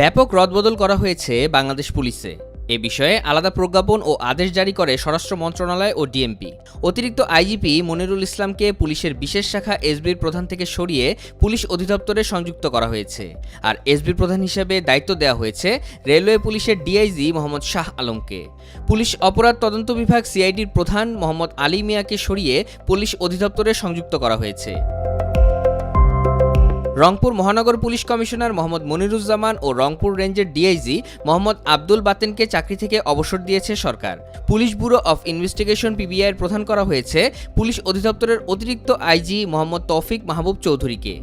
ব্যাপক রদবদল করা হয়েছে বাংলাদেশ পুলিশে। এ বিষয়ে আলাদা প্রজ্ঞাপন ও আদেশ জারি করে স্বরাষ্ট্র মন্ত্রণালয় ও ডিএমপি। অতিরিক্ত আইজিপি মনিরুল ইসলামকে পুলিশের বিশেষ শাখা এসবির প্রধান থেকে সরিয়ে পুলিশ অধিদপ্তরে সংযুক্ত করা হয়েছে। আর এসবির প্রধান হিসেবে দায়িত্ব দেওয়া হয়েছে রেলওয়ে পুলিশের ডিআইজি মোহাম্মদ শাহ আলমকে। পুলিশ অপরাধ তদন্ত বিভাগ সিআইডির প্রধান মোহাম্মদ আলী মিয়াকে সরিয়ে পুলিশ অধিদপ্তরে সংযুক্ত করা হয়েছে। রংপুর মহানগর পুলিশ কমিশনার মোহাম্মদ মনিরুজ্জামান ও রংপুর রেঞ্জের ডিআইজি মোহাম্মদ আব্দুল বাতেনকে চাকরি থেকে অবসর দিয়েছে সরকার। পুলিশ ব্যুরো অফ ইনভেস্টিগেশন পিবিআইয়ের প্রধান করা হয়েছে পুলিশ অধিদপ্তরের অতিরিক্ত আইজি মোহাম্মদ তৌফিক মাহবুব চৌধুরীকে।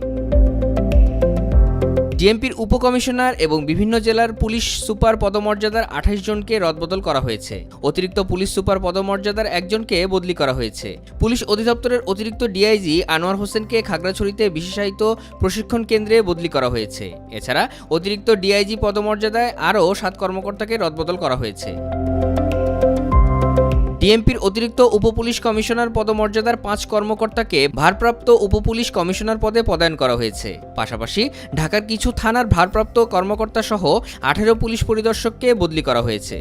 ডিএমপির উপকমিশনার এবং বিভিন্ন জেলার পুলিশ সুপার পদমর্যাদার আঠাশ জনকে রদবদল করা হয়েছে। অতিরিক্ত পুলিশ সুপার পদমর্যাদার একজনকে বদলি করা হয়েছে। পুলিশ অধিদপ্তরের অতিরিক্ত ডিআইজি আনোয়ার হোসেনকে খাগড়াছড়িতে বিশেষায়িত প্রশিক্ষণ কেন্দ্রে বদলি করা হয়েছে। এছাড়া অতিরিক্ত ডিআইজি পদমর্যাদায় আরও সাত কর্মকর্তাকে রদবদল করা হয়েছে। ডিএমপির অতিরিক্ত উপপুলিশ কমিশনার পদমর্যাদার পাঁচ কর্মকর্তাকে ভারপ্রাপ্ত উপপুলিশ কমিশনার পদে পদায়ন করা হয়েছে। পাশাপাশি ঢাকার কিছু থানার ভারপ্রাপ্ত কর্মকর্তা সহ আঠেরো পুলিশ পরিদর্শককে বদলি করা হয়েছে।